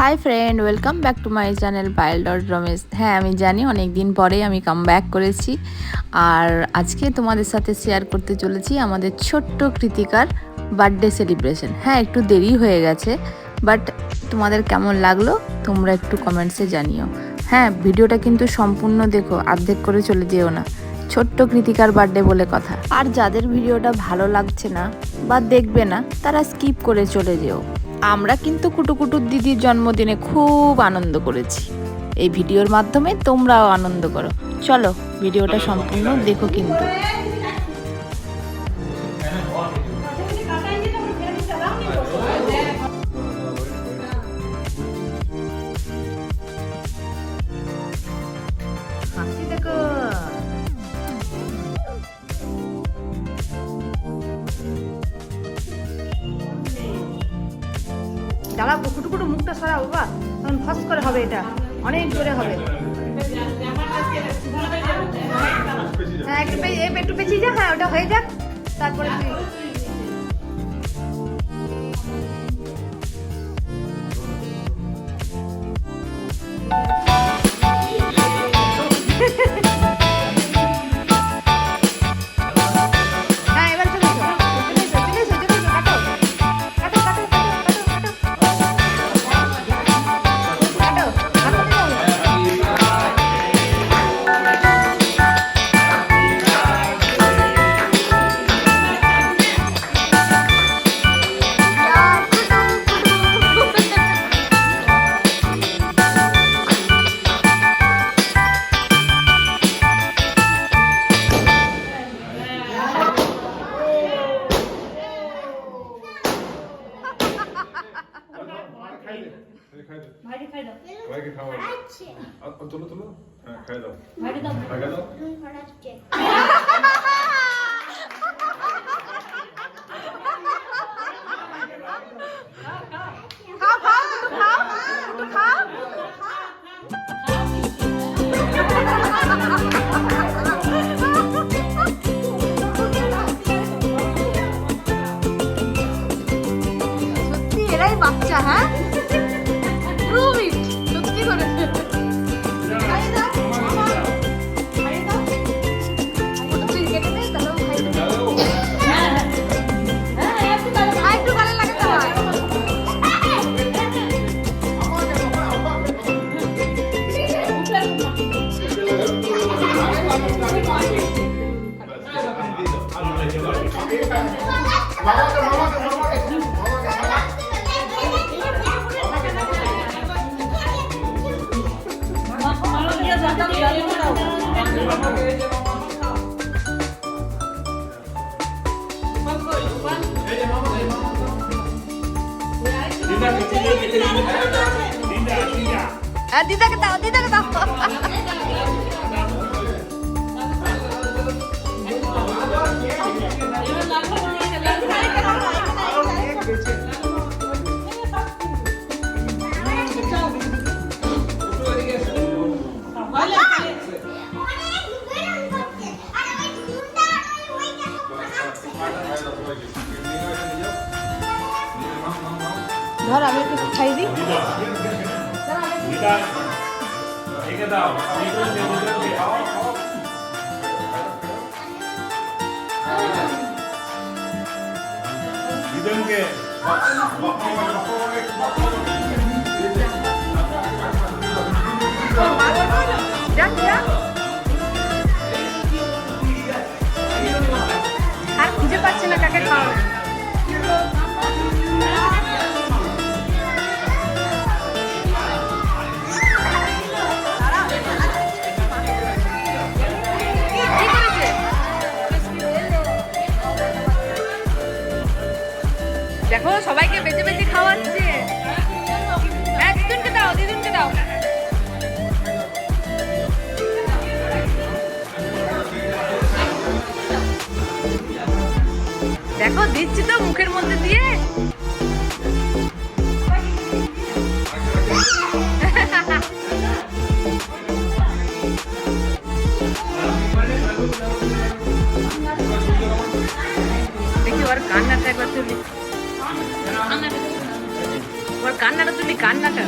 Hi friend welcome back to my channel Payel dot Ramesh হ্যাঁ আমি জানি অনেক দিন পরেই আমি কাম ব্যাক করেছি। আর আজকে তোমাদের সাথে শেয়ার করতে চলেছি আমাদের ছোট্ট কৃতিকার বার্থডে সেলিব্রেশন হ্যাঁ একটু দেরি হয়ে গেছে বাট তোমাদের কেমন লাগল তোমরা একটু কমেন্টসে জানিও। হ্যাঁ ভিডিওটা কিন্তু সম্পূর্ণ দেখো, অর্ধেক করে চলে যেও না। ছোট্ট কৃতিকার বার্থডে বলে কথা। আর যাদের ভিডিওটা ভালো লাগছে না বা দেখবে না, তারা স্কিপ করে চলে যেও। আমরা কিন্তু কুটুকুটুর দিদির জন্মদিনে খুব আনন্দ করেছি। এই ভিডিওর মাধ্যমে তোমরাও আনন্দ করো। চলো ভিডিওটা সম্পূর্ণ দেখো কিন্তু। দাঁড়া কুটু কুটু মুখটা সরা বাবা। তখন ফস করে হবে এটা। অনেক জোরে হবে। হ্যাঁ একটু একটু পেঁচিয়ে যা। হ্যাঁ ওটা হয়ে যাক। তারপরে তুই Vai que calma. Ah, tolo, tolo. Ah, cai dá. Vai dá. Vai dá. 자, Tidak মামাকে tidak, Dinda, Dinda. Dinda, Dinda. Dinda, Dinda. Dinda, Dinda. ধর আমি একটু খাই দিই দিদনকে সবাইকে বেঁচে বেঁচে খাওয়াচ্ছে। হ্যাঁ দিদুনকে দাও দিদুনকে দাও। দেখো, দিচ্ছি তো মুখের মধ্যে দিয়ে। দেখি ওর কান্নাটা একবার তুলি। ওর কান্নাটা তুলি কান্নাটা।